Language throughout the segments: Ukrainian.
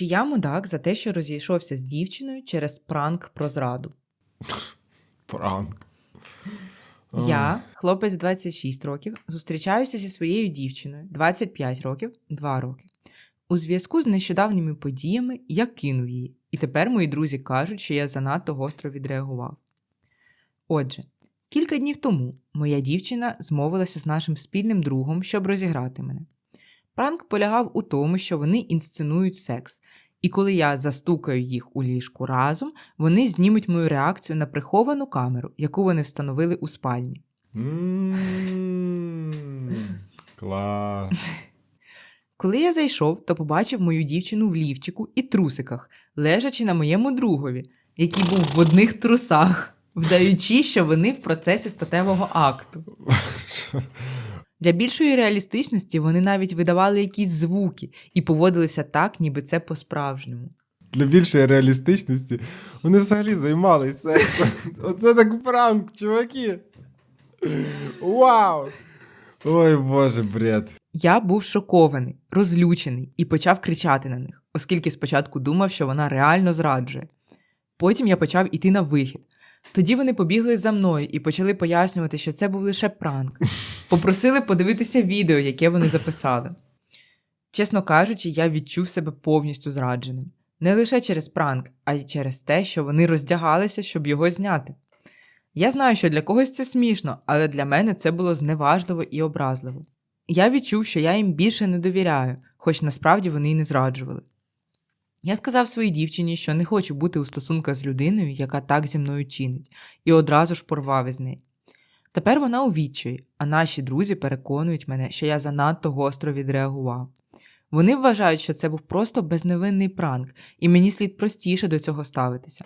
Чи я мудак за те, що розійшовся з дівчиною через пранк про зраду? Пранк. Я, хлопець 26 років, зустрічаюся зі своєю дівчиною 25 років, 2 роки. У зв'язку з нещодавніми подіями я кинув її, і тепер мої друзі кажуть, що я занадто гостро відреагував. Отже, кілька днів тому моя дівчина змовилася з нашим спільним другом, щоб розіграти мене. Пранк полягав у тому, що вони інсценують секс, і коли я застукаю їх у ліжку разом, вони знімуть мою реакцію на приховану камеру, яку вони встановили у спальні. Клас. Коли я зайшов, то побачив мою дівчину в лівчику і трусиках, лежачи на моєму другові, який був в одних трусах, вдаючи, що вони в процесі статевого акту. Для більшої реалістичності вони навіть видавали якісь звуки і поводилися так, ніби це по-справжньому. Для більшої реалістичності вони взагалі займалися. Оце так пранк, чуваки. Вау! Ой, боже, бред. Я був шокований, розлючений і почав кричати на них, оскільки спочатку думав, що вона реально зраджує. Потім я почав іти на вихід. Тоді вони побігли за мною і почали пояснювати, що це був лише пранк. Попросили подивитися відео, яке вони записали. Чесно кажучи, я відчув себе повністю зрадженим. Не лише через пранк, а й через те, що вони роздягалися, щоб його зняти. Я знаю, що для когось це смішно, але для мене це було зневажливо і образливо. Я відчув, що я їм більше не довіряю, хоч насправді вони й не зраджували. Я сказав своїй дівчині, що не хочу бути у стосунках з людиною, яка так зі мною чинить, і одразу ж порвав із нею. Тепер вона у відчаї, а наші друзі переконують мене, що я занадто гостро відреагував. Вони вважають, що це був просто безневинний пранк, і мені слід простіше до цього ставитися.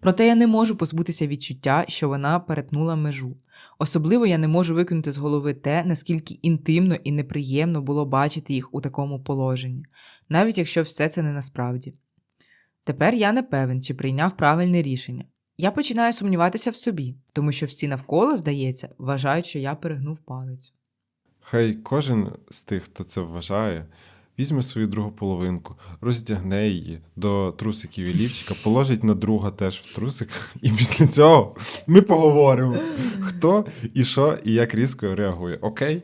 Проте я не можу позбутися відчуття, що вона перетнула межу. Особливо я не можу викинути з голови те, наскільки інтимно і неприємно було бачити їх у такому положенні, навіть якщо все це не насправді. Тепер я не певен, чи прийняв правильне рішення. Я починаю сумніватися в собі, тому що всі навколо, здається, вважають, що я перегнув палицю. Хай кожен з тих, хто це вважає, візьме свою другу половинку, роздягне її до трусиків і лівчика, положить на друга теж в трусик, і після цього ми поговоримо, хто і що, і як різко реагує. Окей?